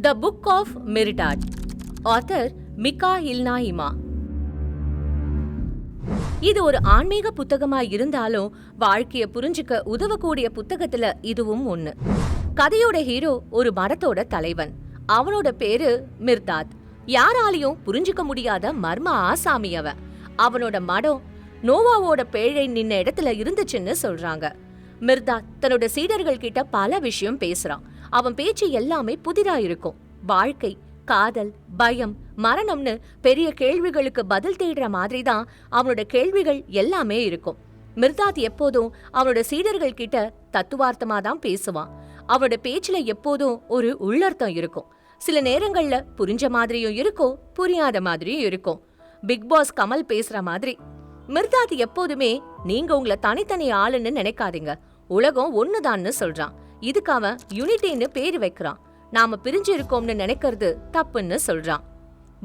The book of Mirdad author Mikhail Naimy இது ஒரு ஆன்மீக புத்தகமா இருந்தாலும் வாழ்க்கைய புரிஞ்சுக்க உதவக்கூடிய புத்தகத்துல இதுவும் ஒண்ணு. கதையோட ஹீரோ ஒரு மடத்தோட தலைவன். அவனோட பேரு மிர்தாத். யாராலையும் புரிஞ்சுக்க முடியாத மர்ம ஆசாமி அவன். அவனோட மடம் நோவாவோட பேழை நின்ன இடத்துல இருந்துச்சுன்னு சொல்றாங்க. மிர்தாத் தன்னோட சீடர்கள் கிட்ட பல விஷயம் பேசுறான். அவன் பேச்சு எல்லாமே புதிரா இருக்கும் வாழ்க்கை காதல் பயம் மரணம்னு பெரிய கேள்விகளுக்கு பதில் தேடுற மாதிரி தான் அவனோட கேள்விகள் எல்லாமே இருக்கும். மிர்தாத் எப்போதும் அவனோட சீடர்கள் கிட்ட தத்துவார்த்தமா தான் பேசுவான். அவனோட பேச்சுல எப்போதும் ஒரு உள்ளர்த்தம் இருக்கும். சில நேரங்கள்ல புரிஞ்ச மாதிரியும் இருக்கும் புரியாத மாதிரியும் இருக்கும். பிக் பாஸ் கமல் பேசுற மாதிரி. மிர்தாத் எப்போதுமே நீங்க உங்களை தனித்தனி ஆளுன்னு நினைக்காதீங்க. உலகம் ஒண்ணுதான்னு சொல்றான். இதுக்கு அவன் யூனிட்டின்னு பேர் வைக்கிறான். நாம பிரிஞ்சு இருக்கோம்னு நினைக்கிறது தப்புன்னு சொல்றான்.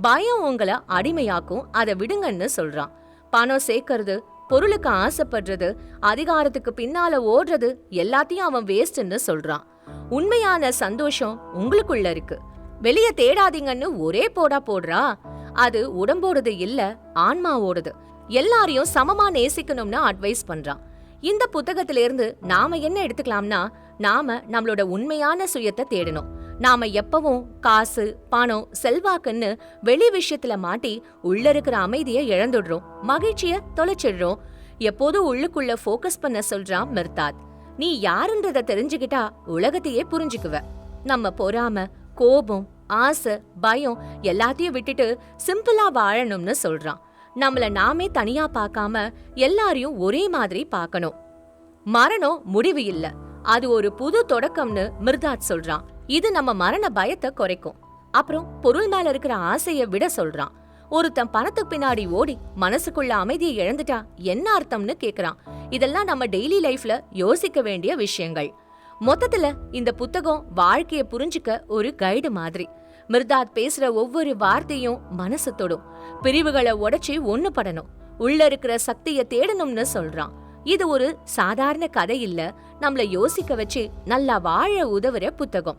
பயம் உங்களை அடிமையாக்கும் அதை விடுங்கன்னு சொல்றான். பணம் சேர்க்கறது பொருளுக்கு ஆசைப்படுறது அதிகாரத்துக்கு பின்னால ஓடுறது எல்லாத்தையும் அவன் வேஸ்ட்னு சொல்றான். உண்மையான சந்தோஷம் உங்களுக்குள்ள இருக்கு. வெளிய தேடாதீங்கன்னு ஒரே போடா போடுறா. அது உடம்போடது இல்ல ஆன்மாவோடது. எல்லாரையும் சமமா நேசிக்கணும்னு அட்வைஸ் பண்றான். இந்த புத்தகத்திலிருந்து நாம என்ன எடுத்துக்கலாம்னா நாம நம்மளோட உண்மையான சுயத்தை தேடணும். நாம எப்பவும் காசு பணம் செல்வாக்குன்னு வெளி விஷயத்துல மாட்டி உள்ள இருக்கிற அமைதியை இழந்துடுறோம். மகிழ்ச்சிய தொலைச்சிடுறோம். எப்போதும் உள்ளுக்குள்ள ஃபோக்கஸ் பண்ண சொல்றான் மிர்தாத். நீ யாருன்றத தெரிஞ்சுக்கிட்டா உலகத்தையே புரிஞ்சுக்குவ. நம்ம பொறாம கோபம் ஆசை பயம் எல்லாத்தையும் விட்டுட்டு சிம்பிளா வாழணும்னு சொல்றான். நம்மள நாமே தனியா பார்க்காம எல்லாரையும் ஒரே மாதிரி பார்க்கணும். மரணம் முடிவு இல்ல. அது ஒரு புது தொடக்கம்னு மிர்தாத் சொல்றான். இது நம்ம மரண பயத்தை குறைக்கும். அப்புறம் பொருள் மேல இருக்கிற ஆசைய விட சொல்றான். ஒருத்தன் பணத்துக்கு பின்னாடி ஓடி மனசுக்குள்ள அமைதியை இழந்துட்டா என்ன அர்த்தம்னு கேக்குறான். இதெல்லாம் நம்ம டெய்லி லைஃப்ல யோசிக்க வேண்டிய விஷயங்கள். மொத்தத்துல இந்த புத்தகம் வாழ்க்கைய புரிஞ்சுக்க ஒரு கைடு மாதிரி. மிர்தாத் பேசுற ஒவ்வொரு வார்த்தையும் மனசு தொடும். பிரிவுகளை உடைச்சி ஒண்ணு படணும் உள்ள இருக்கிற சக்தியை தேடணும்னு சொல்றான். இது ஒரு சாதாரண கதை இல்ல. நம்மள யோசிக்க வச்சு நல்லா வாழ உதவுற புத்தகம்.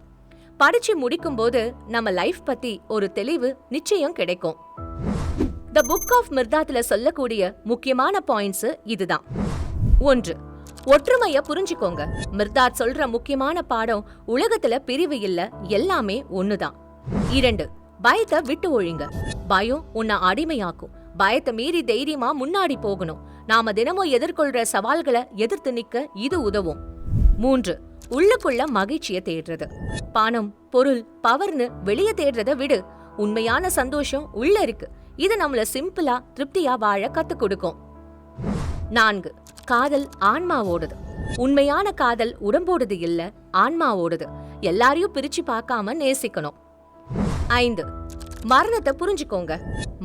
படிச்சு முடிக்கும் போது நம்ம லைஃப் பத்தி ஒரு தெளிவு நிச்சயம் கிடைக்கும். த புக் ஆஃப் மிர்தாத்ல சொல்லக்கூடிய முக்கியமான பாயிண்ட்ஸ் இதுதான். ஒன்று ஒற்றுமைய புரிஞ்சுக்கோங்க. மிர்தாத் சொல்ற முக்கியமான பாடம் உலகத்துல பிரிவு இல்ல எல்லாமே ஒண்ணுதான். இரண்டு பயத்தை விட்டு ஒழிங்க. பயம் உன்னை அடிமையாக்கும். பயத்தை மீறி தைரியமா முன்னாடி போகணும். நாம தினமும் எதிர்கொள்ற சவால்களை எதிர்த்து நிக்க இது உதவும். மூன்று உள்ளுக்குள்ள மகிழ்ச்சியை தேடுறது. பணம் பொருள் பவர்னு வெளிய தேடுறத விடு. உண்மையான சந்தோஷம் உள்ள இருக்கு. இது நம்மள சிம்பிளா திருப்தியா வாழ கத்து கொடுக்கும். நான்கு காதல் ஆன்மாவோடது. உண்மையான காதல் உடம்போடது இல்ல ஆன்மாவோடது. எல்லாரையும் பிரிச்சு பார்க்காம நேசிக்கணும். ஐந்து மரணத்தை புரிஞ்சுக்கோங்க.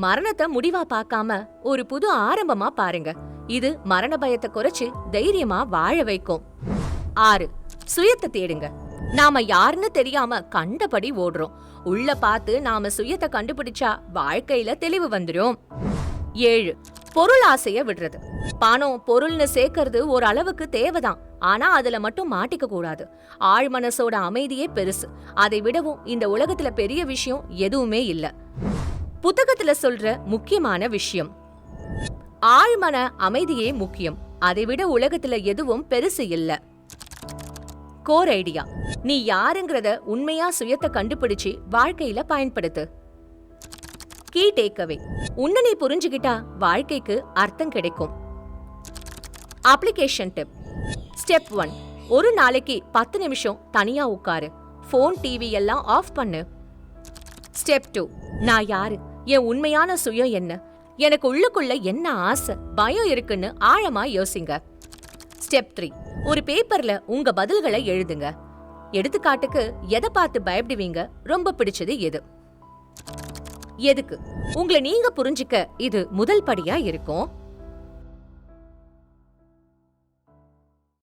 மரணத்தை முடிவா பார்க்காம ஒரு புது ஆரம்பமா பாருங்க. இது மரண பயத்தை குறைச்சு தைரியமா வாழ வைக்கும். ஆறு சுயத்தை தேடுங்க. நாம யாருன்னு தெரியாம கண்டபடி ஓடுறோம். உள்ள பார்த்து நாம சுயத்தை கண்டுபிடிச்சா வாழ்க்கையில தெளிவு வந்துடும் ஏழு. பொருள் ஆசைய விடுறது. பணம் பொருள்னு சேர்க்கறது ஒரு அளவுக்கு தேவைதான். ஆனா அதுல மட்டும் மாட்டிக்க கூடாது. ஆழ் மனசோட அமைதியே பெருசு. அதை விடவும் இந்த உலகத்துல பெரிய விஷயம் எதுவுமே இல்ல. புத்தகத்துல சொல்ற முக்கியமான விஷயம். ஆழ்மன அமைதியே முக்கியம். அதை விட உலகத்துல எதுவும் பெருசு இல்ல. கோர் ஐடியா நீ யாருங்கிறத உண்மையா சுயத்தை கண்டுபிடிச்சு வாழ்க்கையில பயன்படுத்து. கீ டேக்அவே உன்னை நீ புரிஞ்சுக்கிட்டா வாழ்க்கைக்கு அர்த்தம் கிடைக்கும். அப்ளிகேஷன் டிப் ஸ்டெப் ஒன் ஒரு நாளைக்கு பத்து நிமிஷம் தனியா உட்காரு. ஃபோன் டிவி எல்லாம் ஆஃப் பண்ணு. ஸ்டெப் டூ நான் யாரு? என் உண்மையான சுயம் என்ன? எனக்கு உள்ளுக்குள்ள என்ன ஆசை? பயம் இருக்குன்னு ஆழமா யோசிங்க. ஸ்டெப் த்ரீ ஒரு பேப்பர்ல உங்க பதில்களை எழுதுங்க. எடுத்துக்காட்டுக்கு எதை பார்த்து பயப்படுவீங்க? ரொம்ப பிடிச்சது எது? எதுக்கு? உங்களை நீங்க புரிஞ்சுக்க இது முதல் படியா இருக்கும்?